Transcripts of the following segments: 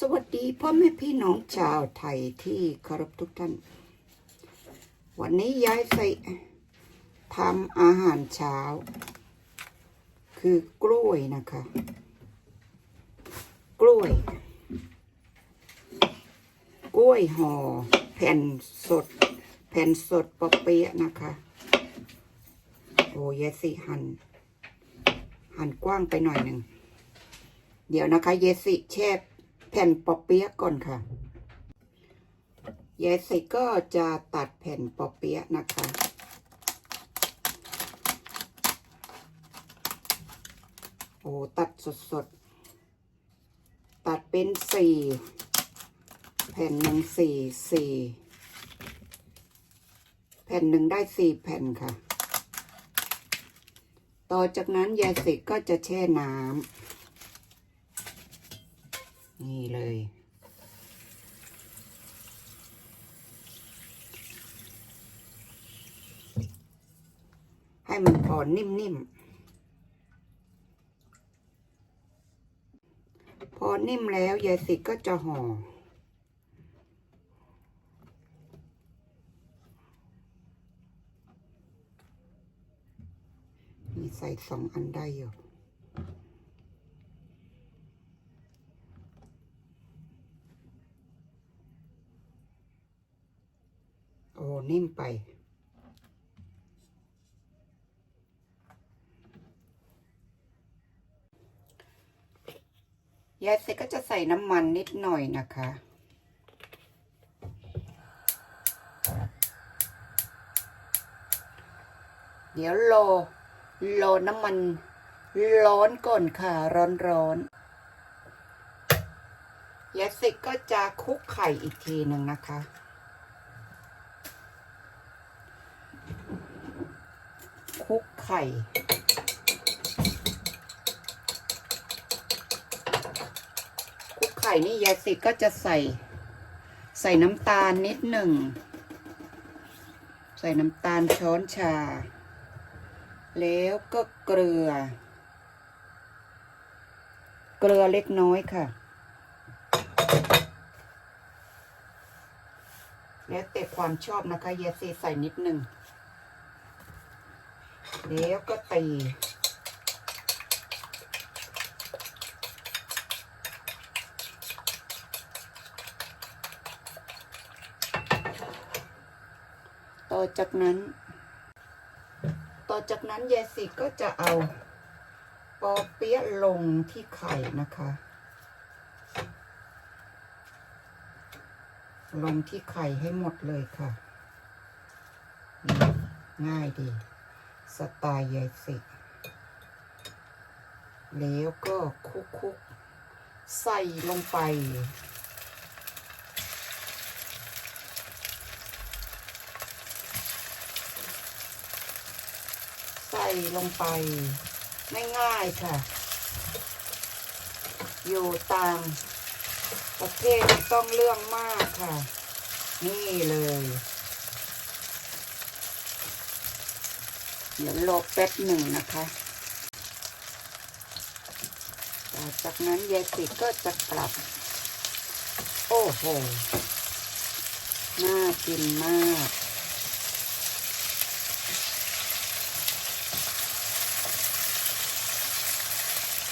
สวัสดีพ่อแม่พี่น้องชาวไทยที่เคารพทุกท่าน วันนี้ย้ายใส่ทำอาหารเช้า คือกล้วยนะคะ กล้วย กล้วยห่อแผ่นสด แผ่นสดปะเปี๊ยะนะคะ โอ้ยายสิหันหั่นกว้างไปหน่อยหนึ่ง เดี๋ยวนะคะ เยสิแช่ ผ่นปอเปี๊ยะก่อนค่ะเยสิก็จะตัดแผ่นปอเปี๊ยะนะคะ โอ้ตัดสดๆ ตัดเป็นสี่แผ่นหนึ่งสี่สี่แผ่นหนึ่งได้สี่แผ่นค่ะ ต่อจากนั้นยายสิก็จะแช่น้ำ นี่เลย ให้มันพอนิ่มๆ พอนิ่มแล้วยายสิก็จะห่อมีใส่สองอันได้อยู่ โอ้ นิ่มไป ยายเสร็จก็จะใส่น้ำมันนิดหน่อยนะคะเดี๋ยวโลโลน้ำมันร้อนก่อนค่ะ ร้อนร้อนๆยายสิก็จะคุกไข่อีกทีหนึ่งนะคะ คลุกไข่ คลุกไข่นี่ยายสิก็จะใส่ ใส่น้ำตาลนิดหนึ่ง ใส่น้ำตาลช้อนชา แล้วก็เกลือ เกลือเล็กน้อยค่ะ แล้วแต่ความชอบนะคะยายซีใส่นิดหนึ่ง แล้วก็ตีต่อจากนั้น ต่อจากนั้นยายสิก็จะเอาปอเปี๊ยะลงที่ไข่นะคะ ลงที่ไข่ให้หมดเลยค่ะ ง่ายดี สไตล์ยายสิแล้วก็คุกคุกใส่ลงไปใส่ลงไป ง่ายๆค่ะ อยู่ตามประเทศต้องเรื่องมากค่ะ นี่เลย เดี๋ยวรอแป๊บหนึ่งนะคะต่อจากนั้นยายสิก็จะกลับ โอ้โห น่ากินมาก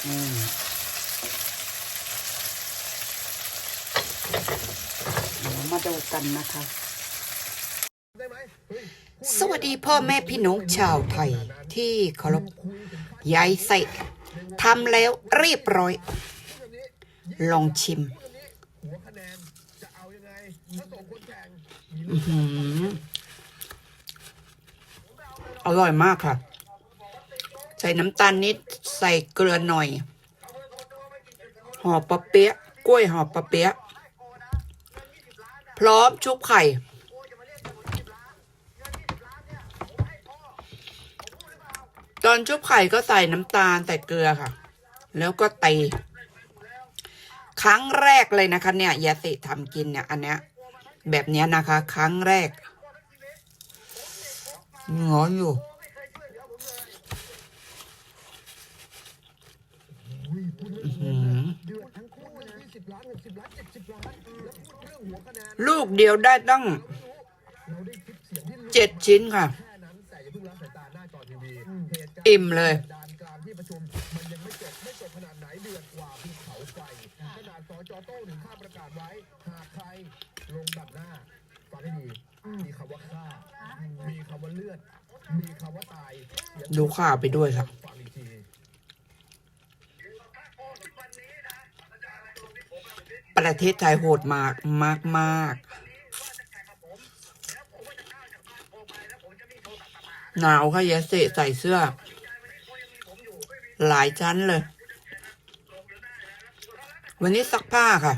อืมเดี๋ยวมาดูกันนะคะ สวัสดีพ่อแม่พี่น้องชาวไทยที่เคารพยายใส่ทำแล้วเรียบร้อย ลองชิมอายังไงถ้าส่งคนแข่งอื้อหืออร่อยมากค่ะ ใส่น้ำตาลนิด ใส่เกลือหน่อยห่อปะเปี๊ยะกล้วยห่อปะเปี๊ยะพร้อมชุบไข่ ตอนชุบไข่ก็ใส่น้ำตาลใส่เกลือค่ะ แล้วก็ตีครั้งแรกเลยนะคะ เนี่ยยาสิทำกินเนี่ย อันเนี้ย แบบเนี้ยนะคะ ครั้งแรกงอนอยู่ลูกเดียวได้ต้องเจ็ดชิ้นค่ะ อิ่มเลยดูข่าวไปด้วยครับประเทศไทยโหดมากมากมาก หนาวค่ะยาเสใส่เสื้อ หลายชั้นเลย วันนี้ซักผ้าค่ะ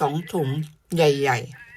สองถุงใหญ่ ๆ